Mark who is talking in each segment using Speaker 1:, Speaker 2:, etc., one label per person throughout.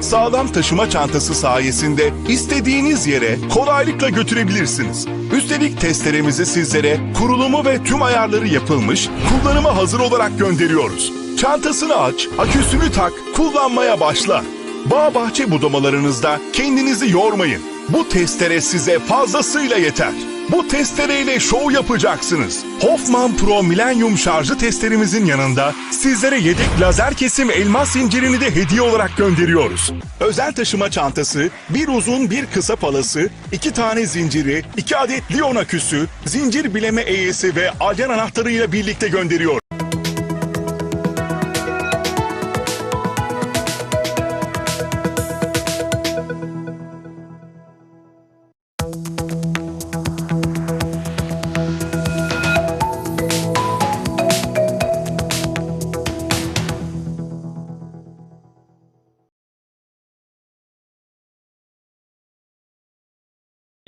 Speaker 1: Sağlam taşıma çantası sayesinde istediğiniz yere kolaylıkla götürebilirsiniz. Üstelik testeremizi sizlere kurulumu ve tüm ayarları yapılmış, kullanıma hazır olarak gönderiyoruz. Çantasını aç, aküsünü tak, kullanmaya başla. Bağ bahçe budamalarınızda kendinizi yormayın. Bu testere size fazlasıyla yeter. Bu testereyle şov yapacaksınız. Hoffman Pro Millennium şarjı testerimizin yanında sizlere yedek lazer kesim elmas zincirini de hediye olarak gönderiyoruz. Özel taşıma çantası, bir uzun bir kısa palası, iki tane zinciri, iki adet Lion aküsü, zincir bileme eğesi ve alyan anahtarıyla birlikte gönderiyor.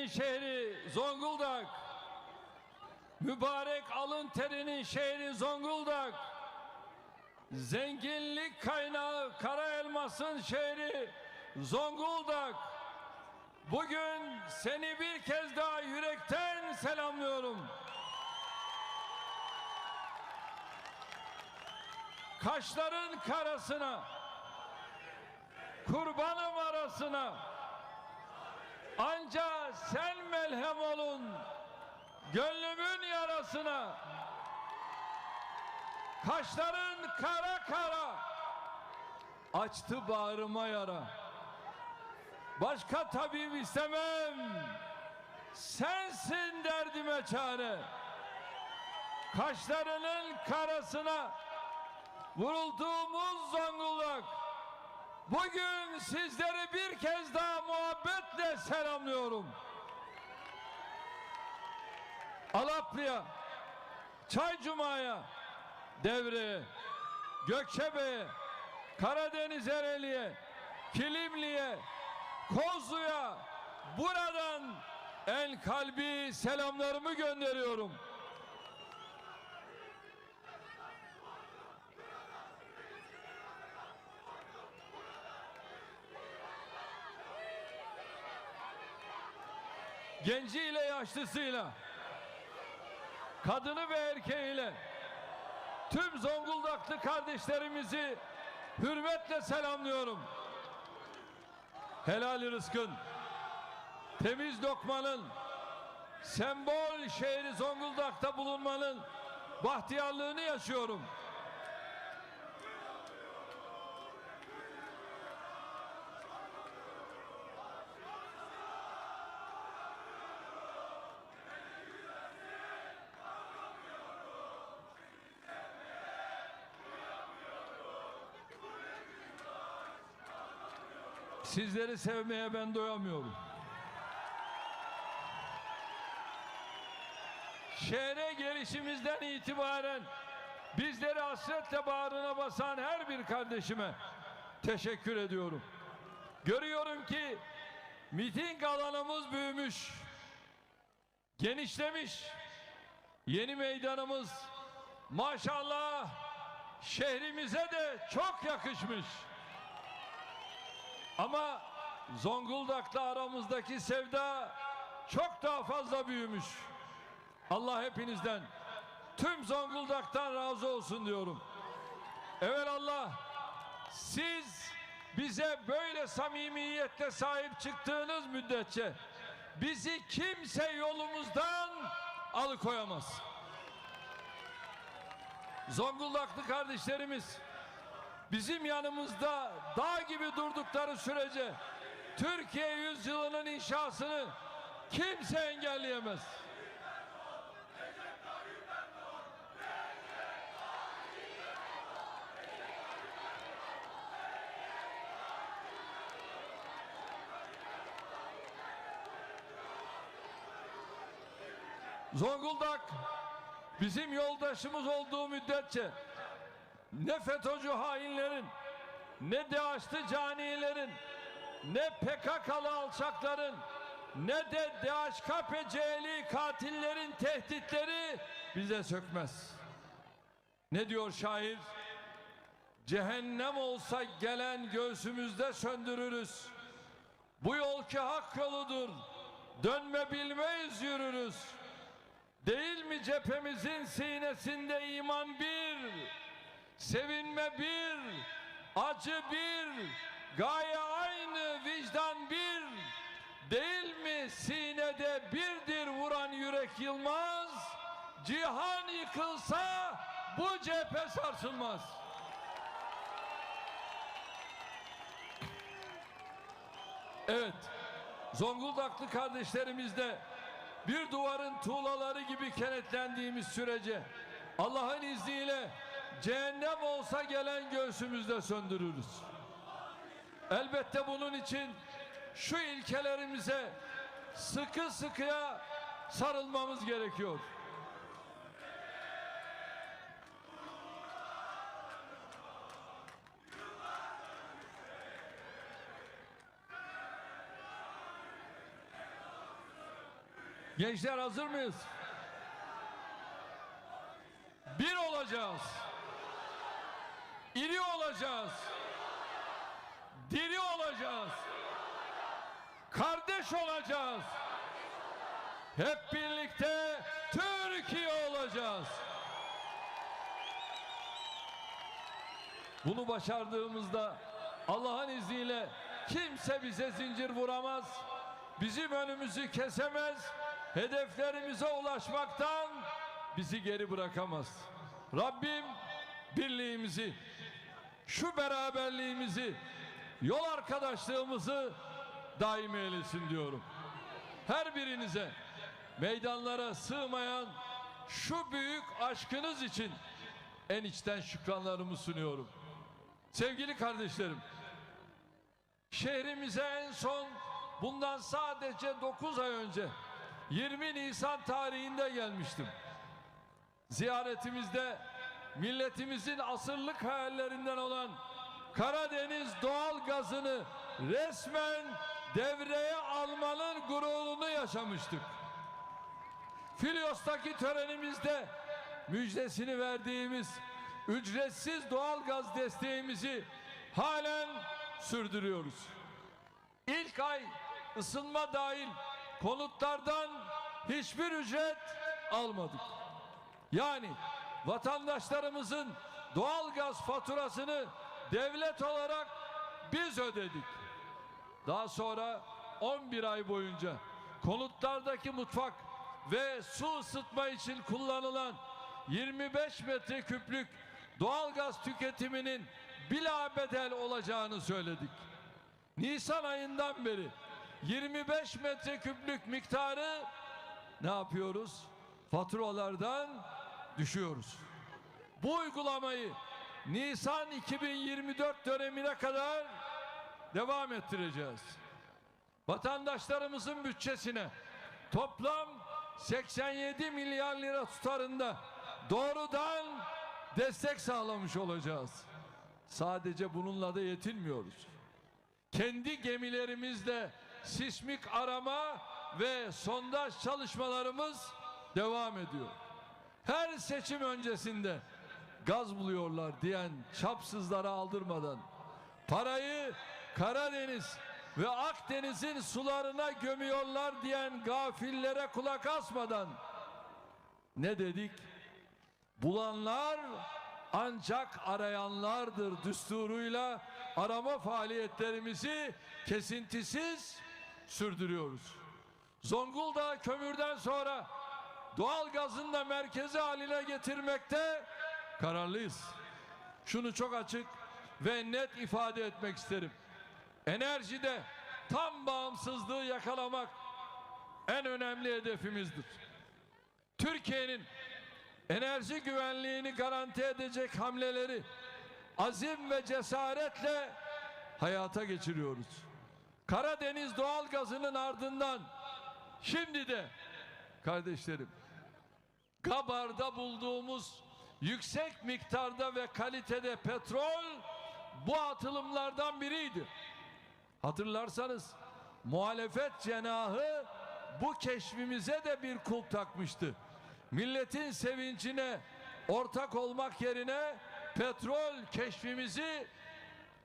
Speaker 2: Şehri Zonguldak. Mübarek alın terinin şehri Zonguldak. Zenginlik kaynağı kara elmasın şehri Zonguldak. Bugün seni bir kez daha yürekten selamlıyorum. Kaşların karasına, kurbanım arasına, Anca sen melhem olun gönlümün yarasına. Kaşların kara kara açtı bağrıma yara. Başka tabip istemem. Sensin derdime çare. Kaşlarının karasına vurulduğumuz Zonguldak. Bugün sizleri bir kez daha muhabbetle selamlıyorum. Alaplı'ya, Çaycuma'ya, Devre'ye, Gökçebe'ye, Karadeniz Ereli'ye, Kilimli'ye, Kozlu'ya buradan en kalbi selamlarımı gönderiyorum. Genciyle yaşlısıyla, kadını ve erkeğiyle tüm Zonguldaklı kardeşlerimizi hürmetle selamlıyorum. Helal rızkın, temiz lokmanın, sembol şehri Zonguldak'ta bulunmanın bahtiyarlığını yaşıyorum. Sizleri sevmeye ben doyamıyorum. Şehre gelişimizden itibaren bizleri hasretle bağrına basan her bir kardeşime teşekkür ediyorum. Görüyorum ki miting alanımız büyümüş, genişlemiş. Yeni meydanımız maşallah şehrimize de çok yakışmış. Ama Zonguldak'la aramızdaki sevda çok daha fazla büyümüş. Allah hepinizden, tüm Zonguldak'tan razı olsun diyorum. Evet Allah, siz bize böyle samimiyetle sahip çıktığınız müddetçe bizi kimse yolumuzdan alıkoyamaz. Zonguldaklı kardeşlerimiz bizim yanımızda dağ gibi durdukları sürece Türkiye yüzyılının inşasını kimse engelleyemez. Zonguldak bizim yoldaşımız olduğu müddetçe ne FETÖ'cü hainlerin, ne DAEŞ'li canilerin, ne PKK'lı alçakların, ne de DHKPC'li katillerin tehditleri bize sökmez. Ne diyor şair? Cehennem olsa gelen göğsümüzde söndürürüz. Bu yol ki hak yoludur. Dönme bilmeyiz yürürüz. Değil mi cephemizin sinesinde iman bir, sevinme bir, acı bir, gaye aynı, vicdan bir. Değil mi sinede birdir vuran yürek yılmaz, cihan yıkılsa bu cephe sarsılmaz. Evet, Zonguldaklı kardeşlerimiz de bir duvarın tuğlaları gibi kenetlendiğimiz sürece Allah'ın izniyle cehennem olsa gelen göğsümüzde söndürürüz. Elbette bunun için şu ilkelerimize sıkı sıkıya sarılmamız gerekiyor. Gençler hazır mıyız? Bir olacağız. İri olacağız. Diri olacağız. Kardeş olacağız. Hep birlikte Türkiye olacağız. Bunu başardığımızda Allah'ın izniyle kimse bize zincir vuramaz. Bizim önümüzü kesemez. Hedeflerimize ulaşmaktan bizi geri bırakamaz. Rabbim birliğimizi, şu beraberliğimizi, yol arkadaşlığımızı daim eylesin diyorum. Her birinize meydanlara sığmayan şu büyük aşkınız için en içten şükranlarımı sunuyorum. Sevgili kardeşlerim, şehrimize en son bundan sadece 9 ay önce 20 Nisan tarihinde gelmiştim. Ziyaretimizde milletimizin asırlık hayallerinden olan Karadeniz doğal gazını resmen devreye almanın gururunu yaşamıştık. Filyos'taki törenimizde müjdesini verdiğimiz ücretsiz doğal gaz desteğimizi halen sürdürüyoruz. İlk ay ısınma dahil konutlardan hiçbir ücret almadık. Yani vatandaşlarımızın doğal gaz faturasını devlet olarak biz ödedik. Daha sonra 11 ay boyunca konutlardaki mutfak ve su ısıtma için kullanılan 25 metreküplük doğal gaz tüketiminin bila bedel olacağını söyledik. Nisan ayından beri 25 metreküplük miktarı ne yapıyoruz? Faturalardan düşüyoruz. Bu uygulamayı Nisan 2024 dönemine kadar devam ettireceğiz. Vatandaşlarımızın bütçesine toplam 87 milyar lira tutarında doğrudan destek sağlamış olacağız. Sadece bununla da yetinmiyoruz kendi gemilerimizle sismik arama ve sondaj çalışmalarımız devam ediyor. Her seçim öncesinde gaz buluyorlar diyen çapsızlara aldırmadan parayı Karadeniz ve Akdeniz'in sularına gömüyorlar diyen gafillere kulak asmadan ne dedik? Bulanlar ancak arayanlardır düsturuyla arama faaliyetlerimizi kesintisiz sürdürüyoruz. Zonguldak kömürden sonra doğal gazın da merkezi haline getirmekte kararlıyız. Şunu çok açık ve net ifade etmek isterim. Enerjide tam bağımsızlığı yakalamak en önemli hedefimizdir. Türkiye'nin enerji güvenliğini garanti edecek hamleleri azim ve cesaretle hayata geçiriyoruz. Karadeniz doğal gazının ardından şimdi de kardeşlerim Gabar'da bulduğumuz yüksek miktarda ve kalitede petrol bu atılımlardan biriydi. Hatırlarsanız muhalefet cenahı bu keşfimize de bir kulp takmıştı. Milletin sevincine ortak olmak yerine petrol keşfimizi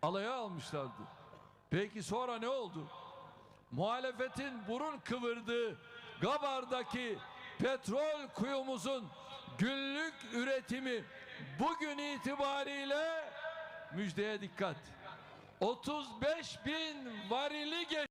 Speaker 2: alaya almışlardı. Peki sonra ne oldu? Muhalefetin burun kıvırdığı Gabar'daki petrol kuyumuzun günlük üretimi bugün itibariyle müjdeye dikkat. 35 bin varili geç